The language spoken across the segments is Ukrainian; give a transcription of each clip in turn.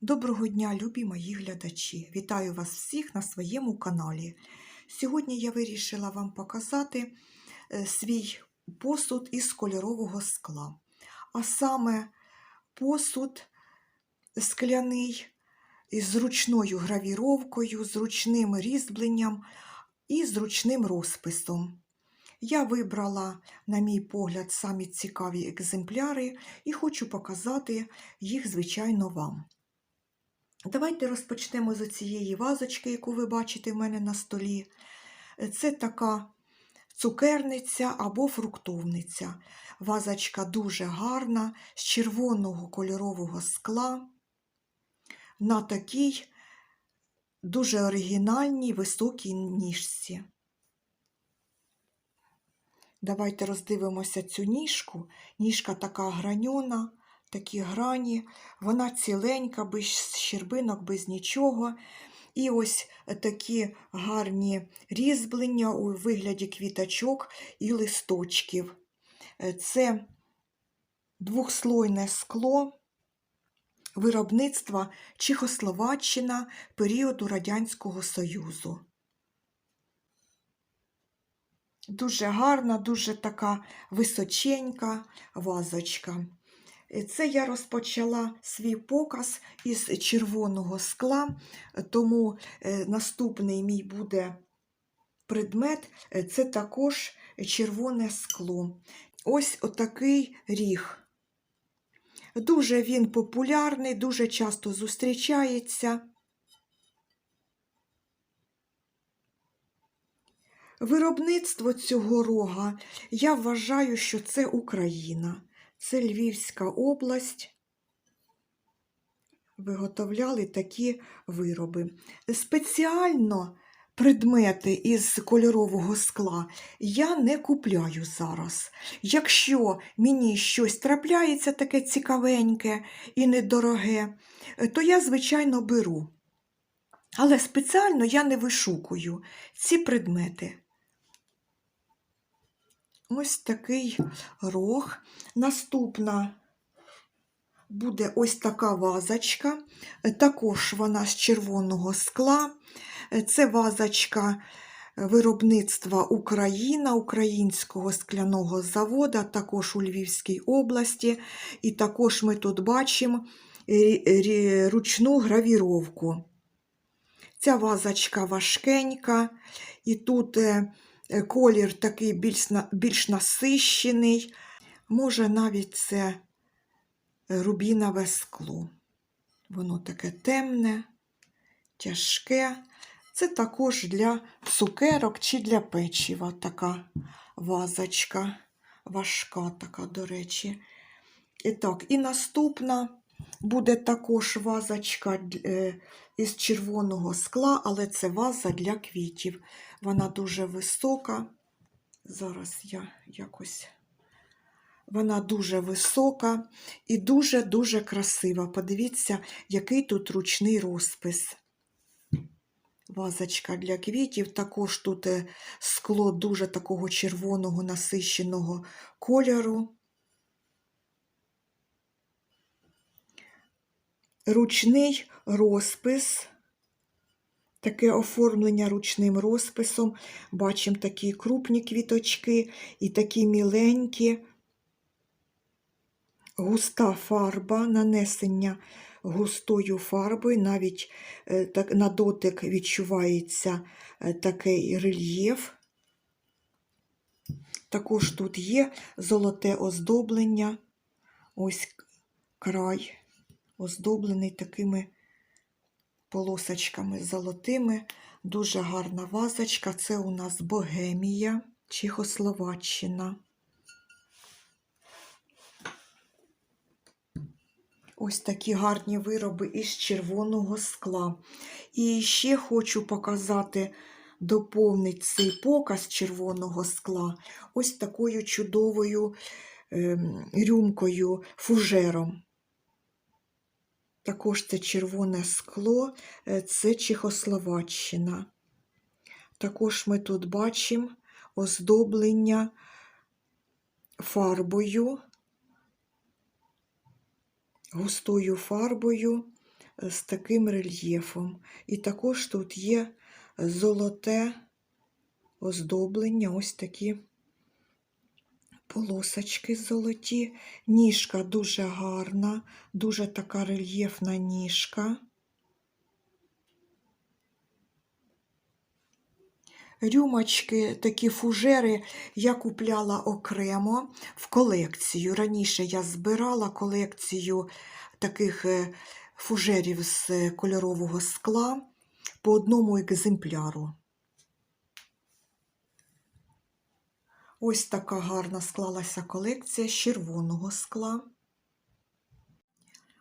Доброго дня, любі мої глядачі! Вітаю вас всіх на своєму каналі. Сьогодні я вирішила вам показати е, свій посуд із кольорового скла. А саме посуд скляний із зручною гравіровкою, зручним різьбленням і зручним розписом. Я вибрала, на мій погляд, самі цікаві екземпляри і хочу показати їх, звичайно, вам. Давайте розпочнемо з цієї вазочки, яку ви бачите в мене на столі. Це така цукерниця або фруктовниця. Вазочка дуже гарна, з червоного кольорового скла, на такій дуже оригінальній високій ніжці. Давайте роздивимося цю ніжку. Ніжка така граньона, такі грані, вона ціленька, без щербинок, без нічого. І ось такі гарні різьблення у вигляді квіточок і листочків. Це двохслойне скло виробництва Чехословаччина періоду Радянського Союзу. Дуже гарна, дуже така височенька вазочка. Це я розпочала свій показ із червоного скла, тому наступний мій буде предмет це також червоне скло. Ось отакий ріг. Дуже він популярний, дуже часто зустрічається. Виробництво цього рога, я вважаю, що це Україна, це Львівська область. Виготовляли такі вироби. Спеціально предмети із кольорового скла я не купляю зараз. Якщо мені щось трапляється таке цікавеньке і недороге, то я, звичайно, беру. Але спеціально я не вишукую ці предмети. Ось такий рог. Наступна буде ось така вазочка, також вона з червоного скла. Це вазочка виробництва Україна, Українського скляного заводу, також у Львівській області. І також ми тут бачимо ручну гравіровку. Ця вазочка важкенька, і тут колір такий більш, більш насищений, може навіть це рубінове скло. Воно таке темне, тяжке. Це також для цукерок чи для печива така вазочка, важка така, до речі. І так, і наступна буде також вазочка із червоного скла, але це ваза для квітів. Вона дуже висока. Зараз я якось. Вона дуже висока і дуже-дуже красива. Подивіться, який тут ручний розпис. Вазочка для квітів. Також тут скло дуже такого червоного насищеного кольору. Ручний розпис. Таке оформлення ручним розписом. Бачимо такі крупні квіточки і такі міленькі, густа фарба, нанесення густою фарбою, навіть так, на дотик відчувається такий рельєф. Також тут є золоте оздоблення, ось край, оздоблений такими полосочками золотими. Дуже гарна вазочка. Це у нас Богемія, Чехословаччина. Ось такі гарні вироби із червоного скла. І ще хочу показати, доповнити цей показ червоного скла ось такою чудовою е, рюмкою, фужером. Також це червоне скло, це Чехословаччина. Також ми тут бачимо оздоблення фарбою, густою фарбою. е, з таким рельєфом. І також тут є золоте оздоблення, ось такі полосочки золоті. Ніжка дуже гарна, дуже така рельєфна ніжка. Рюмочки, такі фужери я купляла окремо в колекцію. Раніше я збирала колекцію таких е, фужерів з кольорового скла по одному екземпляру. Ось така гарна склалася колекція з червоного скла.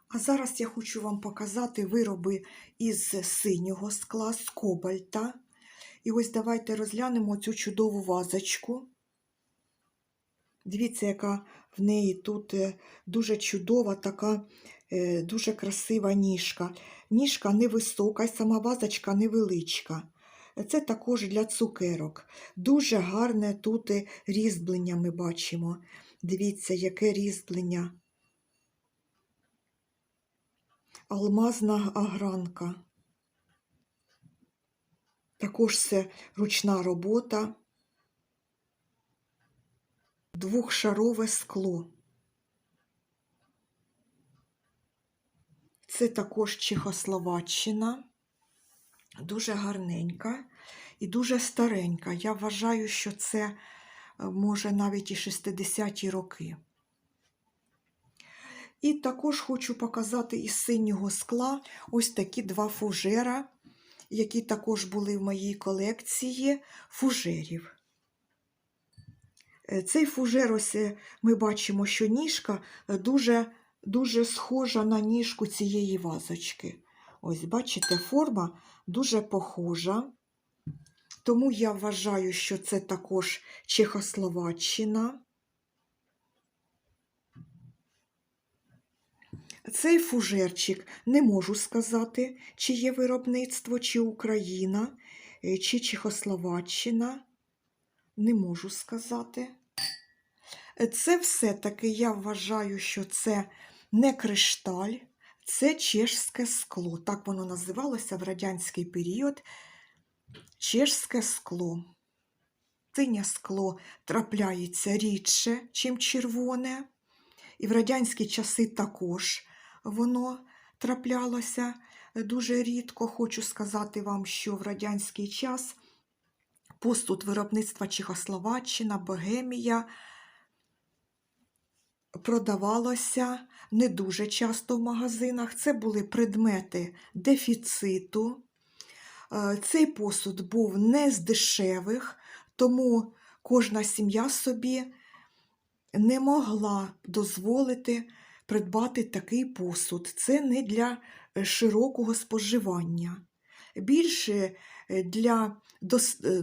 А зараз я хочу вам показати вироби із синього скла, з кобальта. І ось давайте розглянемо цю чудову вазочку. Дивіться, яка в неї тут е, дуже чудова, така е, дуже красива ніжка. Ніжка невисока, й сама вазочка невеличка. Це також для цукерок. Дуже гарне тут різьблення ми бачимо. Дивіться, яке різьблення. Алмазна агранка. Також це ручна робота, двохшарове скло. Це також Чехословаччина, дуже гарненька і дуже старенька. Я вважаю, що це е, може навіть і 60-ті роки. І також хочу показати із синього скла ось такі два фужера які також були в моїй колекції фужерів. Е, Цей фужер, ось е, ми бачимо, що ніжка дуже, дуже схожа на ніжку цієї вазочки. Ось, бачите, форма дуже похожа. Тому я вважаю, що це також Чехословаччина. Цей фужерчик не можу сказати, чи є виробництво, чи Україна, е, чи Чехословаччина. Не можу сказати. Це все-таки я вважаю, що це не кришталь, це чешське скло. Так воно називалося в радянський період. Чешське скло. Синє скло трапляється рідше, чим червоне. І в радянські часи також воно траплялося дуже рідко. Хочу сказати вам, що в радянський час посуд виробництва Чехословаччина, Богемія продавалося не дуже часто в магазинах. Це були предмети дефіциту. Е, Цей посуд був не з дешевих, тому кожна сім'я собі не могла дозволити придбати такий посуд. Це не для е, широкого споживання. Більше е, для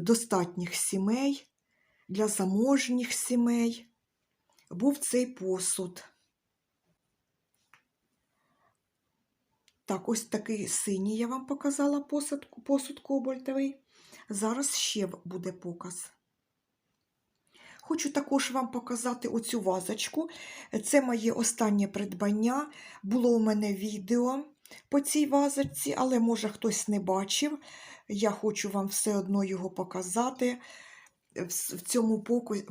достатніх сімей, для заможніх сімей був цей посуд. Так, ось такий синій я вам показала посуд, посуд кобальтовий. Зараз ще буде показ. Хочу також вам показати оцю вазочку. Це моє останнє придбання. Було у мене відео по цій вазочці, але, може, хтось не бачив. Я хочу вам все одно його показати в цьому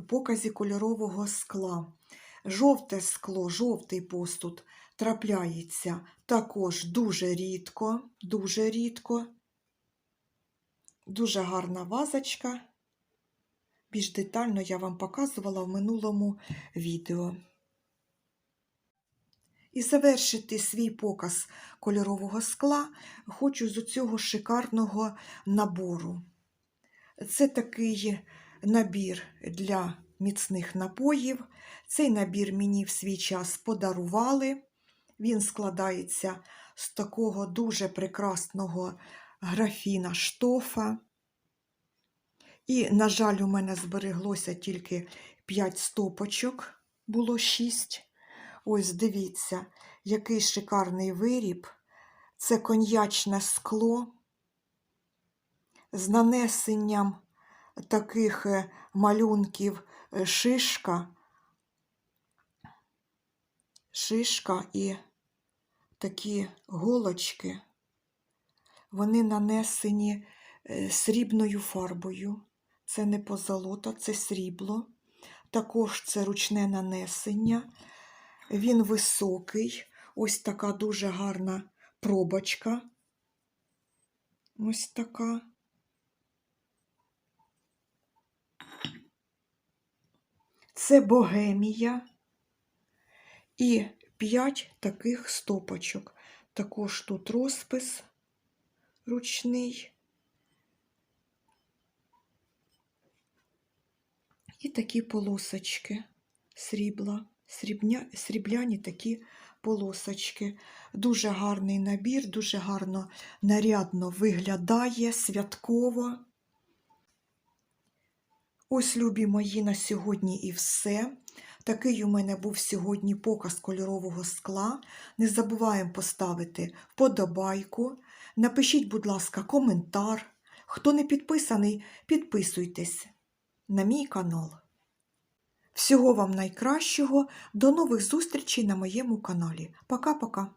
показі кольорового скла. Жовте скло, жовтий постуд трапляється також дуже рідко, дуже рідко. Дуже гарна вазочка. Більш детально я вам показувала в минулому відео. І завершити свій показ кольорового скла хочу з цього шикарного набору. Це такий набір для міцних напоїв. Цей набір мені в свій час подарували. Він складається з такого дуже прекрасного графіна штофа. І, на жаль, у мене збереглося тільки 5 стопочок, було 6. Ось дивіться, який шикарний виріб. Це коньячне скло з нанесенням таких е, малюнків е, шишка, шишка і такі голочки. Вони нанесені е, срібною фарбою. Це не позолота, це срібло. Також це ручне нанесення. Він високий. Ось така дуже гарна пробочка. Ось така. Це богемія. І п'ять таких стопочок. Також тут розпис ручний. І такі полосочки срібла, срібня, срібляні такі полосочки. Дуже гарний набір, дуже гарно нарядно виглядає, святково. Ось, любі мої, на сьогодні і все. Такий у мене був сьогодні показ кольорового скла. Не забуваємо поставити вподобайку. Напишіть, будь ласка, коментар. Хто не підписаний, підписуйтесь на мій канал. Всього вам найкращого. До нових зустрічей на моєму каналі. Пока-пока.